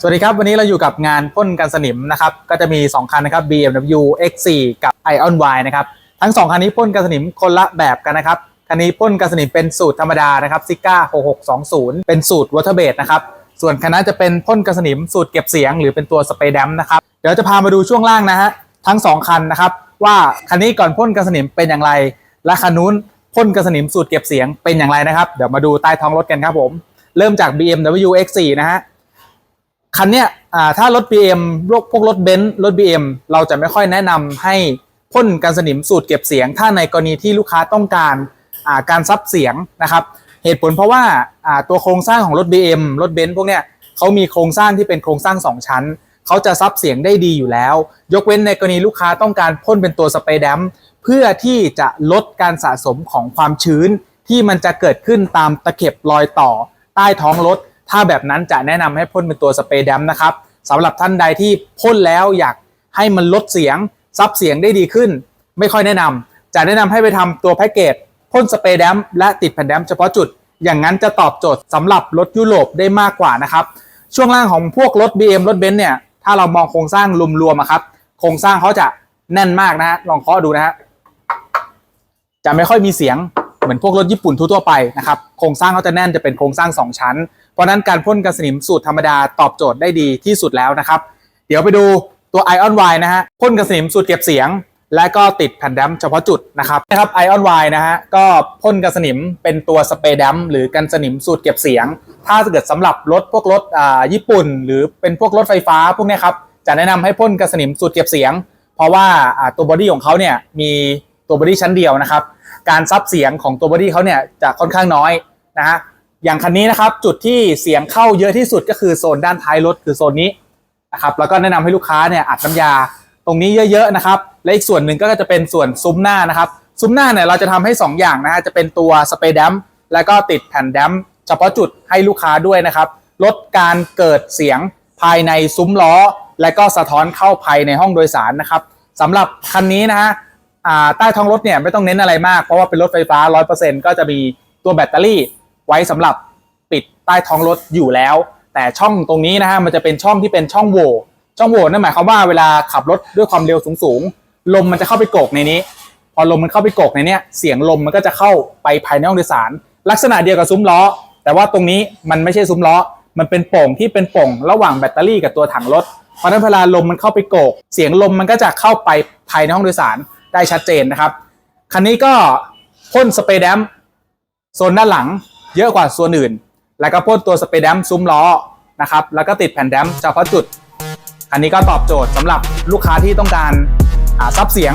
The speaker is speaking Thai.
สวัสดีครับ วันนี้เราอยู่กับงานพ่นกันสนิมนะครับ ก็จะมี 2 คันนะครับ BMW X4 กับ Ion Y นะครับ ทั้ง 2 คันนี้พ่นกันสนิมคนละแบบกันนะครับ คันนี้พ่นกันสนิมเป็นสูตรธรรมดานะครับซิก้า6620 เป็นสูตร Water Base นะครับ ส่วนคันนั้นจะเป็นพ่นกันสนิมสูตรเก็บเสียงหรือเป็นตัวสเปรย์แดมนะครับ เดี๋ยวจะพามาดูช่วงล่างนะฮะ ทั้ง 2 คันนะครับ ว่าคันนี้ก่อนพ่นกันสนิมเป็นอย่างไร และคันนู้นพ่นกันสนิมสูตรเก็บเสียงเป็นอย่างไรนะครับ เดี๋ยวมาดูใต้ท้องรถกันครับผม เริ่มจาก BMW X4 นะฮะ คันเนี้ยถ้ารถ BM พวกพวกรถเบนซ์รถ BM เราจะไม่ค่อยแนะนำให้พ่นกันสนิมสูตรเก็บเสียง ถ้าในกรณีที่ลูกค้าต้องการาการซับเสียงนะครับ เหตุผลเพราะว่าาตัวโครงสร้างของรถ BM รถเบนซ์พวกเนี้ยเขามีโครงสร้างที่เป็นโครงสร้าง 2 ชั้น เขาจะซับเสียงได้ดีอยู่แล้ว ยกเว้นในกรณีลูกค้าต้องการพ่นเป็นตัวสเปรย์ดมเพื่อที่จะลดการสะสมของความชื้นที่มันจะเกิดขึ้นตามตะเข็บรอยต่อใต้ท้องรถ ถ้าแบบนั้นจะแนะนำให้พ่นเป็นตัวสเปรย์ดมนะครับสำหรับท่านใดที่พ่นแล้วอยากให้มันลดเสียงซับเสียงได้ดีขึ้น ไม่ค่อยแนะนำจะแนะนำให้ไปทำตัวแพ็กเกจพ่นสเปรย์ดมและติดแผ่นแดมเฉพาะจุด อย่างนั้นจะตอบโจทย์สำหรับรถยุโรปได้มากกว่านะครับช่วงล่างของพวกรถ BM รถเบนซ์เนี่ยถ้าเรามองโครงสร้างรวมๆอะครับโครงสร้างเขาจะแน่นมากนะฮะลองเคาะดูนะฮะจะไม่ค่อยมีเสียง เหมือนพวกรถญี่ปุ่นทั่วไปนะครับโครงสร้างเขาจะแน่นจะเป็นโครงสร้าง 2 ชั้น เพราะนั้นการพ่นกันสนิมสูตรธรรมดาตอบโจทย์ได้ดีที่สุดแล้วนะครับ เดี๋ยวไปดูตัว Ion Y นะฮะพ่นกันสนิมสูตรเก็บเสียง และก็ติดแผ่นแดมเฉพาะจุดนะครับนะครับ Ion Y นะฮะก็พ่นกันสนิมเป็นตัวสเปรย์แดมหรือกันสนิมสูตรเก็บเสียง ถ้าเกิดสำหรับรถพวกรถอ่าญี่ปุ่น หรือเป็นพวกรถไฟฟ้าพวกเนี้ยครับจะแนะนำให้พ่นกันสนิมสูตรเก็บเสียง เพราะว่าอ่าตัวบอดี้ของเขาเนี่ยมีตัวบอดี้ชั้นเดียวนะครับ การซับเสียงของตัวบอดี้เขาเนี่ยจะค่อนข้างน้อยนะฮะอย่างคันนี้นะครับจุดที่เสียงเข้าเยอะที่สุดก็คือโซนด้านท้ายรถคือโซนนี้นะครับแล้วก็แนะนำให้ลูกค้าเนี่ยอัดน้ำยาตรงนี้เยอะๆนะครับและอีกส่วนหนึ่งก็จะเป็นส่วนซุ้มหน้านะครับซุ้มหน้าเนี่ยเราจะทำให้ 2 อย่างนะฮะจะเป็นตัวสเปรย์ดมแล้วก็ติดแผ่นแดมเฉพาะจุดให้ลูกค้าด้วยนะครับลดการเกิดเสียงภายในซุ้มล้อ และก็สะท้อนเข้าภายในห้องโดยสารนะครับสำหรับคันนี้นะฮะ ใต้ท้องรถเนี่ยไม่ต้องเน้นอะไรมาก เพราะว่าเป็นรถไฟฟ้า 100%ก็จะมีตัวแบตเตอรี่ไว้สำหรับปิดใต้ท้องรถอยู่แล้ว แต่ช่องตรงนี้นะฮะมันจะเป็นช่องที่เป็นช่องโหว่ช่องโหว่นั่นหมายความว่าเวลาขับรถด้วยความเร็วสูงๆลมมันจะเข้าไปโกกในนี้ พอลมมันเข้าไปโกกในนี้เสียงลมมันก็จะเข้าไปภายในห้องโดยสาร ลักษณะเดียวกับซุ้มล้อ แต่ว่าตรงนี้มันไม่ใช่ซุ้มล้อ มันเป็นโป่งที่เป็นโป่งระหว่างแบตเตอรี่กับตัวถังรถเพราะฉะนั้นเวลาลมมันเข้าไปโกก เสียงลมมันก็จะเข้าไปภายในห้องโดยสาร ได้ชัดเจนนะครับ คันนี้ก็พ่นสเปรย์แดมโซนด้านหลังเยอะกว่าส่วนอื่น แล้วก็พ่นตัวสเปรย์แดมซุ้มล้อนะครับ แล้วก็ติดแผ่นแดมเฉพาะจุด คันนี้ก็ตอบโจทย์สำหรับลูกค้าที่ต้องการซับเสียง